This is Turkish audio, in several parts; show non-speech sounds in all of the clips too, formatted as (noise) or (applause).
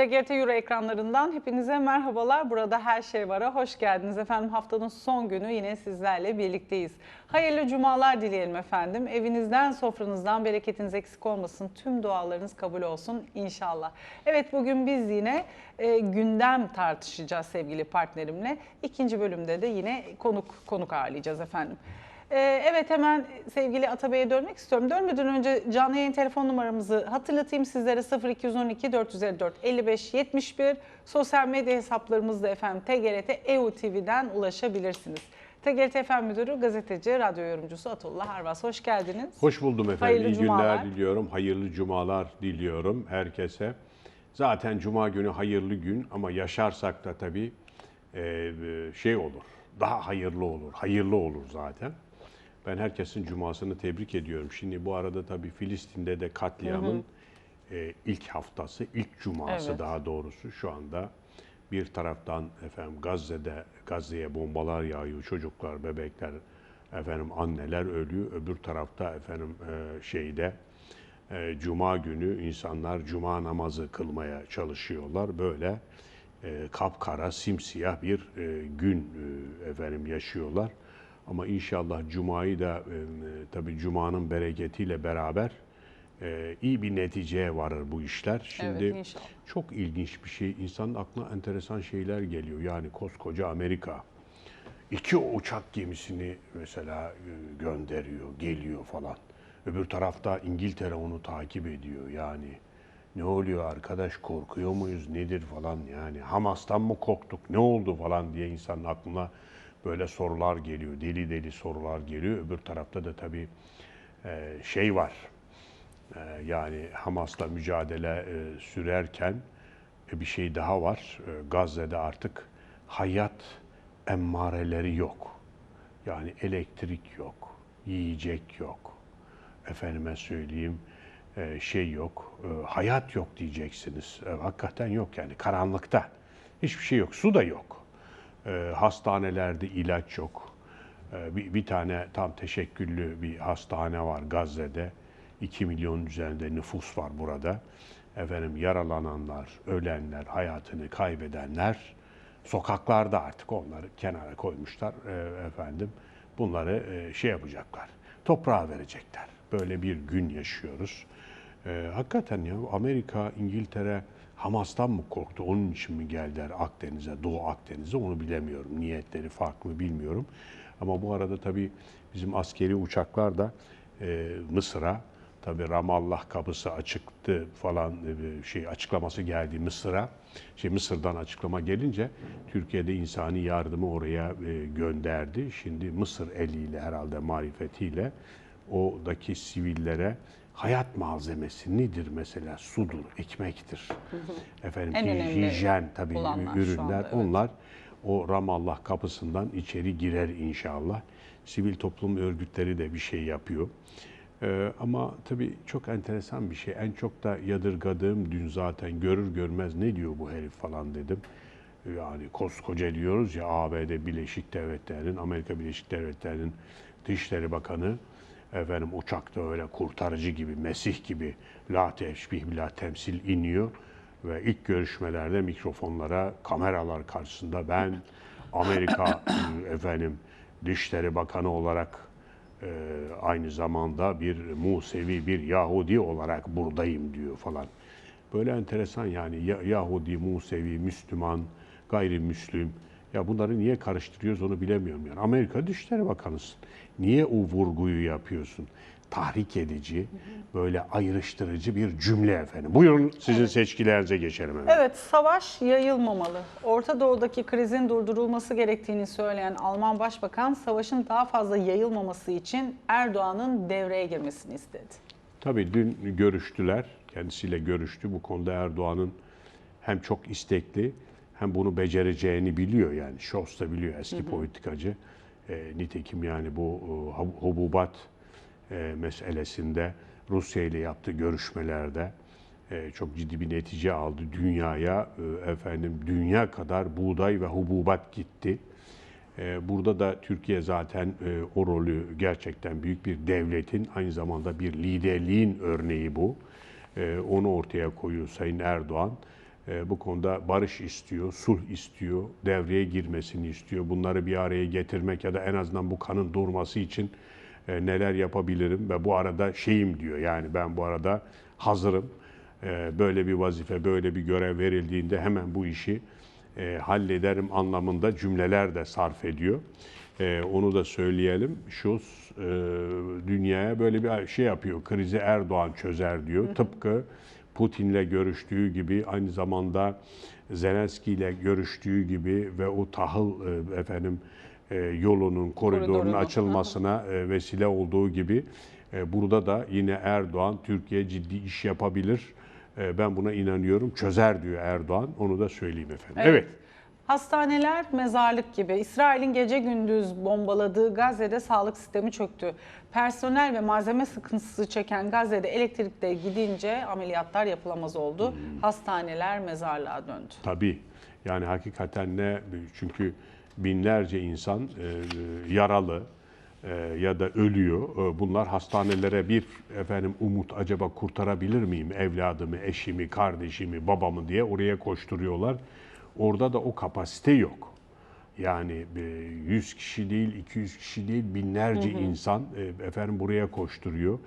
TGRT Euro ekranlarından hepinize merhabalar. Burada her şey vara hoş geldiniz efendim. Haftanın son günü yine sizlerle birlikteyiz. Hayırlı cumalar dileyelim efendim. Evinizden, sofranızdan bereketiniz eksik olmasın. Tüm dualarınız kabul olsun inşallah. Evet bugün biz yine e, gündem tartışacağız sevgili partnerimle. İkinci bölümde de yine konuk konuk ağırlayacağız efendim. Ee, Evet hemen sevgili Atabey'e dönmek istiyorum. Dönmeden önce canlı yayın telefon numaramızı hatırlatayım sizlere 0212 454 55 71. Sosyal medya hesaplarımızda efendim TGRT EU TV'den ulaşabilirsiniz. TGRT FM Müdürü, gazeteci, radyo yorumcusu Atullah Harvas. Hoş geldiniz. Hoş buldum efendim. Hayırlı İyi cumalar. günler diliyorum. Hayırlı cumalar diliyorum herkese. Zaten cuma günü hayırlı gün ama yaşarsak da tabii e, şey olur. Daha hayırlı olur. Hayırlı olur zaten. Ben herkesin cumasını tebrik ediyorum. Şimdi bu arada tabii Filistin'de de katliamın e, ilk haftası, ilk cuması Evet. daha doğrusu şu anda bir taraftan efendim Gazze'de Gazze'ye bombalar yağıyor, çocuklar, bebekler, efendim anneler ölüyor. Öbür tarafta efendim e, şeyde e, cuma günü insanlar cuma namazı kılmaya çalışıyorlar. Böyle e, kapkara, simsiyah bir e, gün e, efendim yaşıyorlar. Ama inşallah cumayı da e, tabii cumanın bereketiyle beraber e, iyi bir neticeye varır bu işler. Şimdi Evet, inşallah. çok ilginç bir şey. İnsanın aklına enteresan şeyler geliyor. Yani koskoca Amerika iki uçak gemisini mesela e, gönderiyor, geliyor falan. Öbür tarafta İngiltere onu takip ediyor. Yani ne oluyor arkadaş korkuyor muyuz nedir falan yani Hamas'tan mı korktuk ne oldu falan diye insanın aklına böyle sorular geliyor. Deli deli sorular geliyor. Öbür tarafta da tabii e, şey var. E, Yani Hamas'la mücadele e, sürerken bir şey daha var. Gazze'de artık hayat emmareleri yok. Yani elektrik yok, yiyecek yok. Efendime söyleyeyim şey yok, hayat yok diyeceksiniz. Hakikaten yok yani karanlıkta. Hiçbir şey yok, su da yok. E, Hastanelerde ilaç yok. E, Bir, bir tane tam teşekküllü bir hastane var Gazze'de. 2 milyon üzerinde nüfus var burada. Efendim yaralananlar, ölenler, hayatını kaybedenler sokaklarda artık onları kenara koymuşlar e, efendim. Bunları e, şey yapacaklar. Toprağa verecekler. Böyle bir gün yaşıyoruz. E, hakikaten ya Amerika, İngiltere Hamas'tan mı korktu? Onun için mi geldiler Akdeniz'e, Doğu Akdeniz'e onu bilemiyorum. Niyetleri farklı bilmiyorum. Ama bu arada tabii bizim askeri uçaklar da e, Mısır'a tabii Ramallah kapısı açıktı falan e, şey açıklaması geldi Mısır'a. Şey Mısır'dan açıklama gelince Türkiye'de insani yardımı oraya e, gönderdi. Şimdi Mısır eliyle herhalde marifetiyle oradaki sivillere hayat malzemesi nedir mesela? Sudur, ekmektir. (laughs) Efendim En hijyen tabii ürünler. anda, evet. Onlar o Ramallah kapısından içeri girer inşallah. Sivil toplum örgütleri de bir şey yapıyor. Ee, ama tabii çok enteresan bir şey. En çok da yadırgadığım dün zaten görür görmez ne diyor bu herif falan dedim. Yani koskoca diyoruz ya ABD Birleşik Devletleri'nin, Amerika Birleşik Devletleri'nin Dışişleri Bakanı efendim uçakta öyle kurtarıcı gibi, Mesih gibi la teşbih la temsil iniyor ve ilk görüşmelerde mikrofonlara, kameralar karşısında ben Amerika (coughs) efendim Dışişleri Bakanı olarak e, aynı zamanda bir Musevi, bir Yahudi olarak buradayım diyor falan. Böyle enteresan yani Ya- Yahudi, Musevi, Müslüman, gayrimüslim. Ya bunları niye karıştırıyoruz onu bilemiyorum yani. Amerika Dışişleri Bakanısın. Niye o vurguyu yapıyorsun? Tahrik edici, böyle ayrıştırıcı bir cümle efendim. Buyurun sizin seçkilerinize geçelim efendim. Evet, savaş yayılmamalı. Orta Doğu'daki krizin durdurulması gerektiğini söyleyen Alman Başbakan, savaşın daha fazla yayılmaması için Erdoğan'ın devreye girmesini istedi. Tabii dün görüştüler. Kendisiyle görüştü. Bu konuda Erdoğan'ın hem çok istekli hem bunu becereceğini biliyor yani. Scholz da biliyor eski politikacı. E, nitekim yani bu e, hub- hububat e, meselesinde Rusya ile yaptığı görüşmelerde e, çok ciddi bir netice aldı. Dünyaya e, efendim dünya kadar buğday ve hububat gitti. Ee, Burada da Türkiye zaten e, o rolü gerçekten büyük bir devletin aynı zamanda bir liderliğin örneği bu. Ee, Onu ortaya koyuyor Sayın Erdoğan. E, bu konuda barış istiyor, sulh istiyor, devreye girmesini istiyor. Bunları bir araya getirmek ya da en azından bu kanın durması için e, neler yapabilirim ve bu arada şeyim diyor yani ben bu arada hazırım. E, böyle bir vazife, böyle bir görev verildiğinde hemen bu işi e, hallederim anlamında cümleler de sarf ediyor. Onu da söyleyelim. Şus e, dünyaya böyle bir şey yapıyor. Krizi Erdoğan çözer diyor. Tıpkı Putin'le görüştüğü gibi aynı zamanda Zelenski ile görüştüğü gibi ve o tahıl e, efendim e, yolunun, koridorunun Koridorunu. açılmasına e, vesile olduğu gibi burada da yine Erdoğan Türkiye ciddi iş yapabilir. Ben buna inanıyorum. Çözer diyor Erdoğan. Onu da söyleyeyim efendim. Evet. Hastaneler mezarlık gibi. İsrail'in gece gündüz bombaladığı Gazze'de sağlık sistemi çöktü. Personel ve malzeme sıkıntısı çeken Gazze'de elektrik de gidince ameliyatlar yapılamaz oldu. Hmm. Hastaneler mezarlığa döndü. Tabii. Yani hakikaten ne? Çünkü binlerce insan e, yaralı e, ya da ölüyor. E, Bunlar hastanelere bir efendim umut acaba kurtarabilir miyim evladımı, eşimi, kardeşimi, babamı diye oraya koşturuyorlar. Orada da o kapasite yok. Yani e, 100 kişi değil, 200 kişi değil, binlerce insan e, efendim buraya koşturuyor.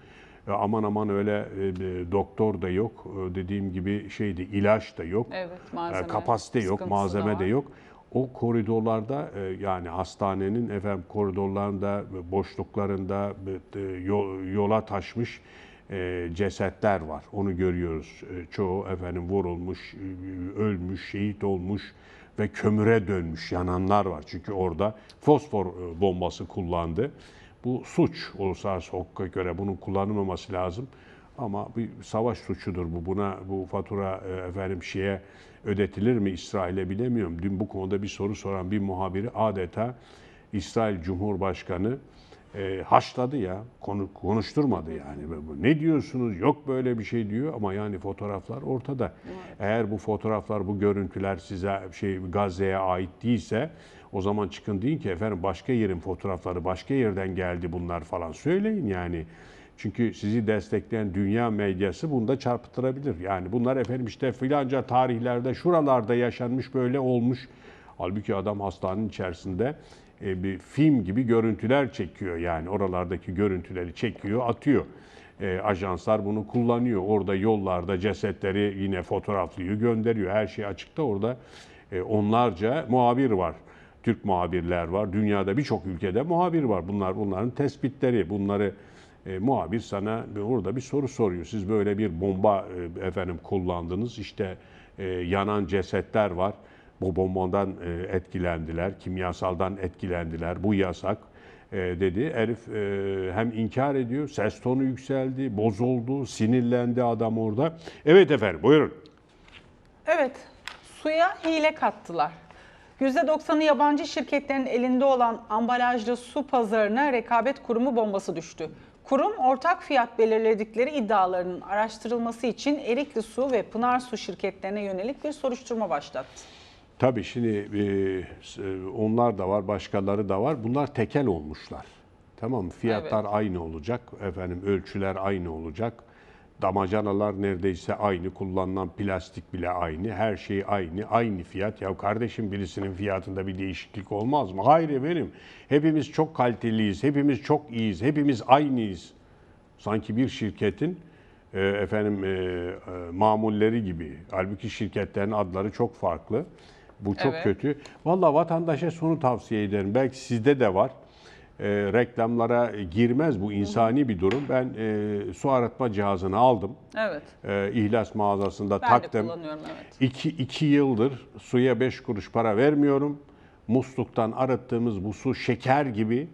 E, Aman aman öyle e, e, doktor da yok. E, Dediğim gibi şeydi ilaç da yok. Evet, E, malzeme kapasite yok, malzeme de yok. O koridorlarda e, yani hastanenin efendim koridorlarında, e, boşluklarında e, yo- yola taşmış e, cesetler var. Onu görüyoruz. E, Çoğu efendim vurulmuş, e, ölmüş, şehit olmuş ve kömüre dönmüş yananlar var. Çünkü orada fosfor bombası kullandı. Bu suç uluslararası hukuka göre bunun kullanılmaması lazım. Ama bir savaş suçudur bu. Buna bu fatura efendim şeye ödetilir mi İsrail'e bilemiyorum. Dün bu konuda bir soru soran bir muhabiri adeta İsrail Cumhurbaşkanı e, haşladı ya. Konu, konuşturmadı yani. Ne diyorsunuz? Yok böyle bir şey diyor ama yani fotoğraflar ortada. Eğer bu fotoğraflar, bu görüntüler size şey Gazze'ye ait değilse o zaman çıkın deyin ki efendim başka yerin fotoğrafları başka yerden geldi bunlar falan söyleyin yani. Çünkü sizi destekleyen dünya medyası bunu da çarpıtırabilir. Yani bunlar efendim işte filanca tarihlerde şuralarda yaşanmış böyle olmuş. Halbuki adam hastanenin içerisinde bir film gibi görüntüler çekiyor yani oralardaki görüntüleri çekiyor atıyor. E, ajanslar bunu kullanıyor. Orada yollarda cesetleri yine fotoğraflıyor gönderiyor. Her şey açıkta orada e, onlarca muhabir var. Türk muhabirler var. Dünyada birçok ülkede muhabir var. Bunlar bunların tespitleri. Bunları e, muhabir sana orada bir soru soruyor. Siz böyle bir bomba e, efendim kullandınız. İşte e, yanan cesetler var. Bu bombadan e, etkilendiler, kimyasaldan etkilendiler. Bu yasak e, dedi. Herif e, hem inkar ediyor, ses tonu yükseldi, bozuldu, sinirlendi adam orada. Evet efendim, buyurun. Evet, suya hile kattılar. %90'ı yabancı şirketlerin elinde olan ambalajlı su pazarına rekabet kurumu bombası düştü. Kurum ortak fiyat belirledikleri iddialarının araştırılması için Erikli Su ve Pınar Su şirketlerine yönelik bir soruşturma başlattı. Tabii şimdi e, s- onlar da var, başkaları da var. Bunlar tekel olmuşlar. Tamam mı? Fiyatlar aynı olacak. Efendim ölçüler aynı olacak. Damacanalar neredeyse aynı. Kullanılan plastik bile aynı. Her şey aynı. Aynı fiyat. Ya kardeşim birisinin fiyatında bir değişiklik olmaz mı? Hayır efendim. Hepimiz çok kaliteliyiz. Hepimiz çok iyiyiz. Hepimiz aynıyız. Sanki bir şirketin e, efendim e, e, mamulleri gibi. Halbuki şirketlerin adları çok farklı. Bu çok Evet. kötü. Vallahi vatandaşa şunu tavsiye ederim. Belki sizde de var. E, reklamlara girmez bu insani bir durum. Ben e, su arıtma cihazını aldım. Evet, E, ihlas mağazasında ben taktım. kullanıyorum evet. İki, iki yıldır suya beş kuruş para vermiyorum. Musluktan arıttığımız bu su şeker gibi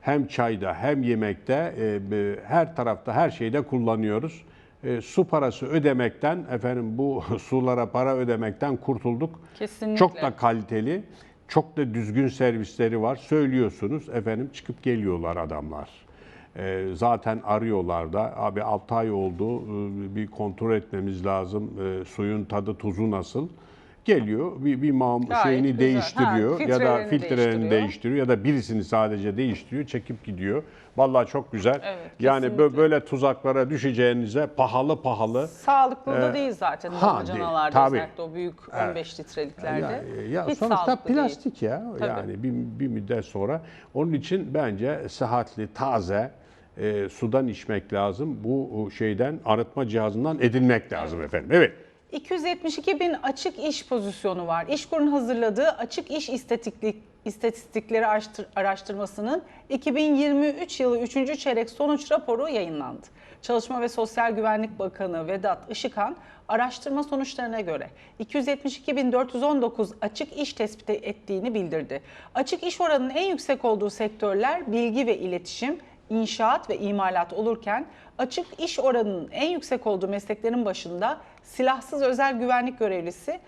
hem çayda hem yemekte e, e, her tarafta her şeyde kullanıyoruz. E, su parası ödemekten efendim bu (laughs) sulara para ödemekten kurtulduk. Kesinlikle. Çok da kaliteli, çok da düzgün servisleri var. Söylüyorsunuz efendim çıkıp geliyorlar adamlar. E, zaten arıyorlar da abi 6 ay oldu e, bir kontrol etmemiz lazım. E, suyun tadı tuzu nasıl? Geliyor bir, bir mam Gayet şeyini güzel. değiştiriyor Ha, ya da filtrelerini filtrelerini değiştiriyor. değiştiriyor ya da birisini sadece değiştiriyor, çekip gidiyor. Vallahi çok güzel. Evet, yani bö- kesinlikle. böyle tuzaklara düşeceğinize pahalı pahalı Sağlıklı da Ee, değil zaten ha, damacanalarda değil, tabii. özellikle o büyük 15 litreliklerde. Ya, ya Hiç sonuçta sağlıklı değil. plastik ya. Tabii. Yani bir, bir müddet sonra. Onun için bence sıhhatli, taze e, sudan içmek lazım. Bu şeyden arıtma cihazından edinmek lazım efendim. Evet. 272 bin açık iş pozisyonu var. İşkur'un hazırladığı açık iş istatistiklik, istatistikleri araştır- araştırmasının 2023 yılı 3. çeyrek sonuç raporu yayınlandı. Çalışma ve Sosyal Güvenlik Bakanı Vedat Işıkhan araştırma sonuçlarına göre 272.419 açık iş tespit ettiğini bildirdi. Açık iş oranının en yüksek olduğu sektörler bilgi ve iletişim, inşaat ve imalat olurken açık iş oranının en yüksek olduğu mesleklerin başında silahsız özel güvenlik görevlisi,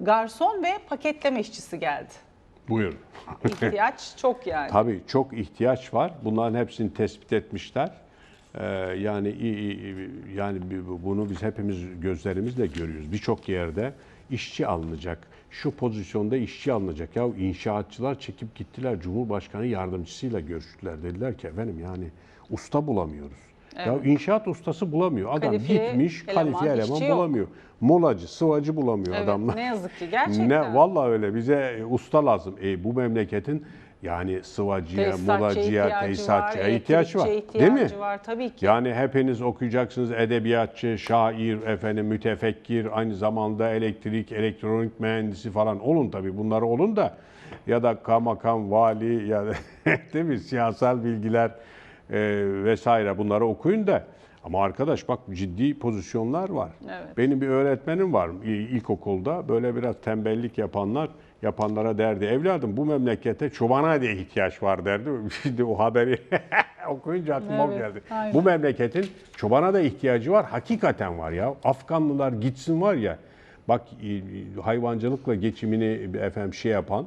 garson ve paketleme işçisi geldi. Buyurun. İhtiyaç (laughs) çok yani. Tabii çok ihtiyaç var. Bunların hepsini tespit etmişler. Ee, yani yani bunu biz hepimiz gözlerimizle görüyoruz. Birçok yerde işçi alınacak. Şu pozisyonda işçi alınacak. Ya inşaatçılar çekip gittiler. Cumhurbaşkanı yardımcısıyla görüştüler. Dediler ki efendim yani usta bulamıyoruz. Ya inşaat ustası bulamıyor. Adam Kalifiye gitmiş eleman, kalifiye eleman işçi yok. bulamıyor. Molacı, sıvacı bulamıyor Evet, adamlar. ne yazık ki (laughs) gerçekten. Ne vallahi öyle bize usta lazım. E, bu memleketin yani sıvacıya, molacıya, tesisatçıya ihtiyaç var. Değil mi? var tabii ki. Yani hepiniz okuyacaksınız edebiyatçı, şair, efendim mütefekkir, aynı zamanda elektrik, elektronik mühendisi falan olun tabii bunları olun da ya da kamakam, vali ya da (laughs) değil mi siyasal bilgiler e, vesaire bunları okuyun da ama arkadaş bak ciddi pozisyonlar var. Evet. Benim bir öğretmenim var ilkokulda böyle biraz tembellik yapanlar yapanlara derdi evladım bu memlekete çobana diye ihtiyaç var derdi. (laughs) Şimdi o haberi (laughs) okuyunca aklıma Evet, geldi. aynen. Bu memleketin çobana da ihtiyacı var. Hakikaten var ya. Afganlılar gitsin var ya. Bak hayvancılıkla geçimini efendim şey yapan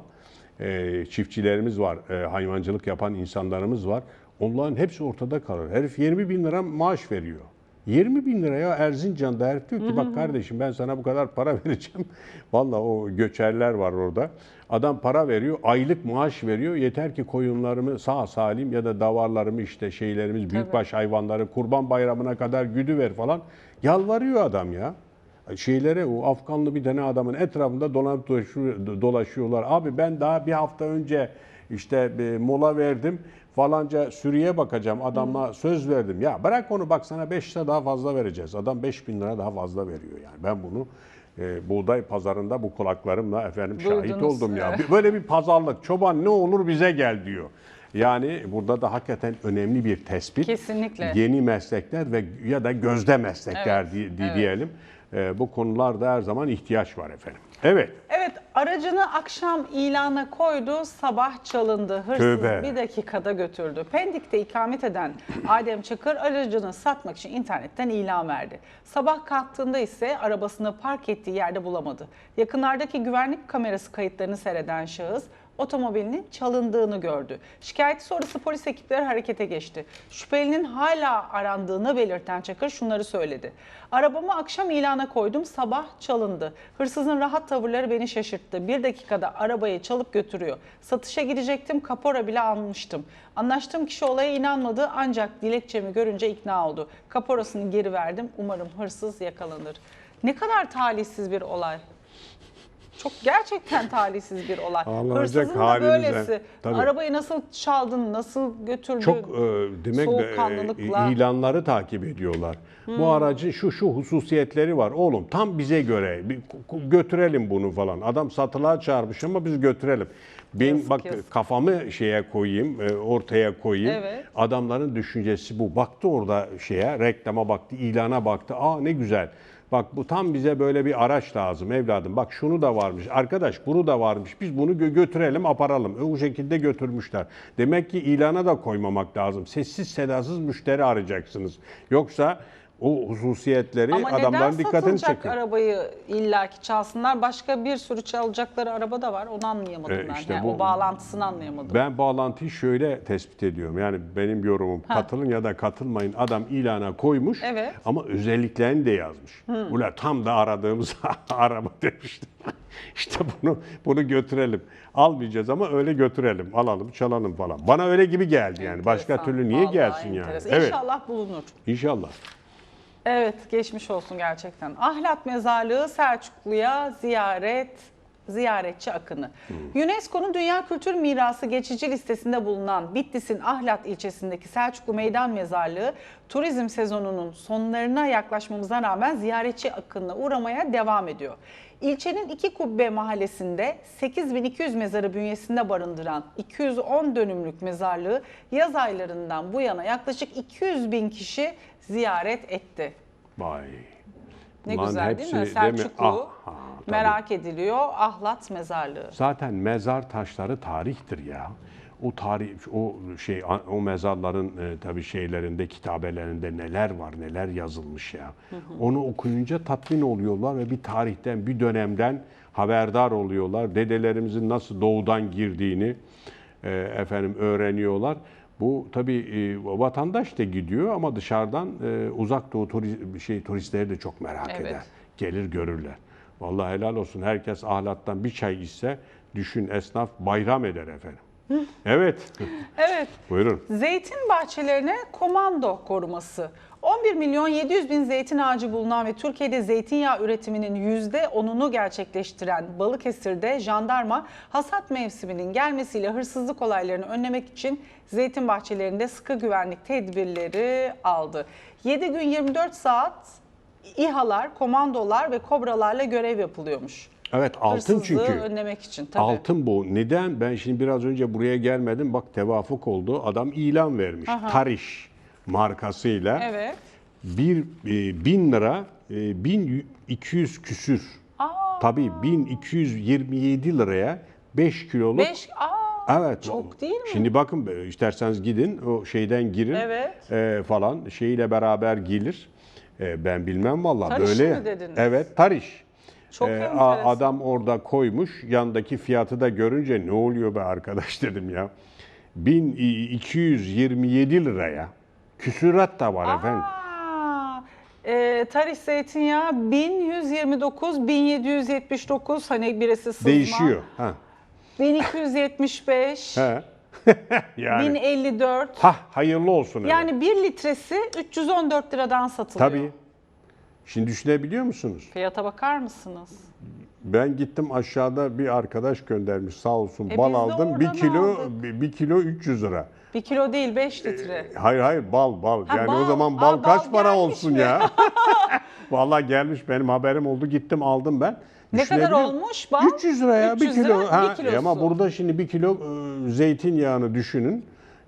e, çiftçilerimiz var. e, hayvancılık yapan insanlarımız var. Onların hepsi ortada kalır. Herif 20 bin lira maaş veriyor. 20 bin liraya Erzincan'da herif diyor ki bak kardeşim ben sana bu kadar para (laughs) vereceğim. Vallahi o göçerler var orada. Adam para veriyor, aylık maaş veriyor. Yeter ki koyunlarımı sağ salim ya da davarlarımı işte şeylerimiz, büyükbaş hayvanları kurban bayramına kadar güdü ver falan. Yalvarıyor adam ya. Şeylere o Afganlı bir tane adamın etrafında dolanıp dolaşıyor- dolaşıyorlar. Abi ben daha bir hafta önce işte bir mola verdim falanca sürüye bakacağım adama söz verdim. Ya bırak onu bak sana 5 lira daha fazla vereceğiz. Adam 5 bin lira daha fazla veriyor yani. Ben bunu e, buğday pazarında bu kulaklarımla efendim şahit Duydunuz. oldum ya. Böyle bir pazarlık çoban ne olur bize gel diyor. Yani burada da hakikaten önemli bir tespit. Kesinlikle. Yeni meslekler ve ya da gözde meslekler Evet, di- di- evet. diyelim. E, bu konularda her zaman ihtiyaç var efendim. Evet. Evet aracını akşam ilana koydu, sabah çalındı. Hırsız Tövbe. bir dakikada götürdü. Pendik'te ikamet eden Adem Çakır aracını satmak için internetten ilan verdi. Sabah kalktığında ise arabasını park ettiği yerde bulamadı. Yakınlardaki güvenlik kamerası kayıtlarını seyreden şahıs otomobilinin çalındığını gördü. Şikayeti sonrası polis ekipleri harekete geçti. Şüphelinin hala arandığını belirten Çakır şunları söyledi. Arabamı akşam ilana koydum, sabah çalındı. Hırsızın rahat tavırları beni şaşırttı. Bir dakikada arabayı çalıp götürüyor. Satışa gidecektim, kapora bile almıştım. Anlaştığım kişi olaya inanmadı ancak dilekçemi görünce ikna oldu. Kaporasını geri verdim. Umarım hırsız yakalanır. Ne kadar talihsiz bir olay. Çok gerçekten talihsiz bir olay. Ağlanacak Hırsızın da halinize. böylesi. Tabii. Arabayı nasıl çaldın, nasıl götürdün? Çok e, demek Soğukkanlılıkla. e, ilanları takip ediyorlar. Bu aracın şu şu hususiyetleri var. Oğlum tam bize göre bir götürelim bunu falan. Adam satılığa çağırmış ama biz götürelim. Ben Yazık, bak yazık. kafamı şeye koyayım, e, ortaya koyayım. Evet. Adamların düşüncesi bu. Baktı orada şeye, reklama baktı, ilana baktı. Aa ne güzel. Bak bu tam bize böyle bir araç lazım evladım. Bak şunu da varmış. Arkadaş bunu da varmış. Biz bunu gö- götürelim, aparalım. O şekilde götürmüşler. Demek ki ilana da koymamak lazım. Sessiz sedasız müşteri arayacaksınız. Yoksa o hususiyetleri Ama adamların dikkatini çekiyor. arabayı illaki çalsınlar? Başka bir sürü çalacakları araba da var. Onu anlayamadım E, ben. işte Yani bu- o bağlantısını anlayamadım. Ben bağlantıyı şöyle tespit ediyorum. Yani benim yorumum katılın ya da katılmayın. Adam ilana koymuş Evet. ama özelliklerini de yazmış. Ula tam da aradığımız (laughs) araba demiştim. (laughs) işte bunu bunu götürelim. Almayacağız ama öyle götürelim. Alalım, çalalım falan. Bana öyle gibi geldi yani. Başka Enteresan, türlü niye vallahi gelsin yani? enteresan. Evet. İnşallah bulunur. İnşallah. Evet, geçmiş olsun gerçekten. Ahlat Mezarlığı Selçuklu'ya ziyaret ziyaretçi akını. UNESCO'nun Dünya Kültür Mirası geçici listesinde bulunan Bitlis'in Ahlat ilçesindeki Selçuklu Meydan Mezarlığı turizm sezonunun sonlarına yaklaşmamıza rağmen ziyaretçi akınına uğramaya devam ediyor. İlçenin iki kubbe mahallesinde 8200 mezarı bünyesinde barındıran 210 dönümlük mezarlığı yaz aylarından bu yana yaklaşık 200 bin kişi ziyaret etti. Vay. Ne Bunların güzel değil mi? hepsi değil mi? Selçuklu Ah, ha, merak ediliyor. Ahlat Mezarlığı. Zaten mezar taşları tarihtir ya. O tarih, o şey, o mezarların e, tabii şeylerinde, kitabelerinde neler var, neler yazılmış ya. Onu okuyunca tatmin oluyorlar ve bir tarihten, bir dönemden haberdar oluyorlar. Dedelerimizin nasıl doğudan girdiğini e, efendim öğreniyorlar. Bu tabii e, vatandaş da gidiyor ama dışarıdan e, uzak doğu turi- şey turistleri de çok merak Evet. eder. Gelir görürler. Vallahi helal olsun. Herkes ahlattan bir çay içse düşün esnaf bayram eder efendim. evet. Evet. Buyurun. Zeytin bahçelerine komando koruması. 11 milyon 700 bin zeytin ağacı bulunan ve Türkiye'de zeytinyağı üretiminin %10'unu gerçekleştiren Balıkesir'de jandarma hasat mevsiminin gelmesiyle hırsızlık olaylarını önlemek için zeytin bahçelerinde sıkı güvenlik tedbirleri aldı. 7 gün 24 saat İHA'lar, komandolar ve kobralarla görev yapılıyormuş. Evet altın Hırsızlığı çünkü. önlemek için tabii. Altın bu. Neden? Ben şimdi biraz önce buraya gelmedim. Bak tevafuk oldu. Adam ilan vermiş. Tariş markasıyla. Evet. Bir e, bin lira, e, 1200 küsür. Aa, Tabii 1227 liraya 5 kiloluk 5 Aa, Evet. çok değil mi? Şimdi bakın e, isterseniz gidin o şeyden girin Evet. e, falan şeyiyle beraber gelir. E, ben bilmem vallahi Tariş böyle. dediniz? Evet tariş. Çok E, a- adam orada koymuş yandaki fiyatı da görünce ne oluyor be arkadaş (laughs) dedim ya. 1227 liraya. Küsurat da var efendim. E, tarih zeytinyağı 1129, 1779 hani birisi sızma. Değişiyor. Ha. 1275, He. (laughs) yani. 1054. Ha hayırlı olsun. evet. Yani 1 litresi 314 liradan satılıyor. Tabii. Şimdi düşünebiliyor musunuz? Fiyata bakar mısınız? Ben gittim aşağıda bir arkadaş göndermiş sağ olsun E bal biz de aldım. Bir oradan kilo aldık. bir kilo 300 lira. 1 kilo değil 5 litre. Hayır hayır bal bal. Ha, yani o bal. zaman bal Aa, kaç bal para olsun mi? ya? (laughs) Vallahi gelmiş benim haberim oldu gittim aldım ben. Ne kadar olmuş bal? 300 liraya 300 bir kilo. lira, Ha, bir kilosu. ama burada şimdi bir kilo e, zeytinyağını düşünün.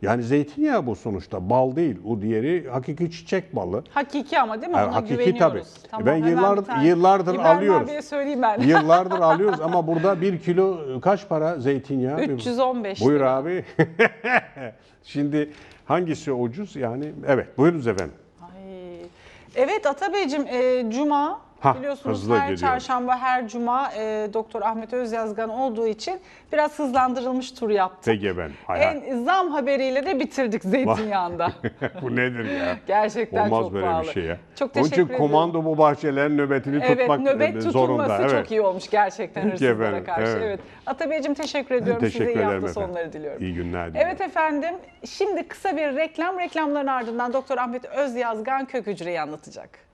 Yani zeytinyağı bu sonuçta bal değil. O diğeri hakiki çiçek balı. Hakiki ama değil mi? Ona hakiki güveniyoruz. tabii. Ben hemen yıllar- yıllardır İbrahim alıyoruz. abiye söyleyeyim ben. Yıllardır (laughs) alıyoruz ama burada bir kilo kaç para zeytinyağı? 315 Buyur lira. abi. (laughs) Şimdi hangisi ucuz? Yani evet buyurunuz efendim. Ay. Evet Atabeyciğim e, Cuma Hah, biliyorsunuz her geliyor. çarşamba her Cuma e, Doktor Ahmet Özyazgan olduğu için biraz hızlandırılmış tur yaptık. Peki efendim. Hay hay. En zam haberiyle de bitirdik zeytinyağında. (laughs) bu nedir ya? Gerçekten Olmaz çok böyle pahalı. bir şey ya. Çok Onun teşekkür için ederim. komando bu bahçelerin nöbetini Evet tutmak nöbet e, tutulması zorunda. Evet. çok iyi olmuş gerçekten Peki hırsızlara efendim, karşı. evet. Evet. Atabeyciğim teşekkür ediyorum. Teşekkür Size iyi hafta efendim. sonları diliyorum. İyi günler diliyorum. Evet efendim. Şimdi kısa bir reklam. Reklamların ardından Doktor Ahmet Özyazgan kök hücreyi anlatacak.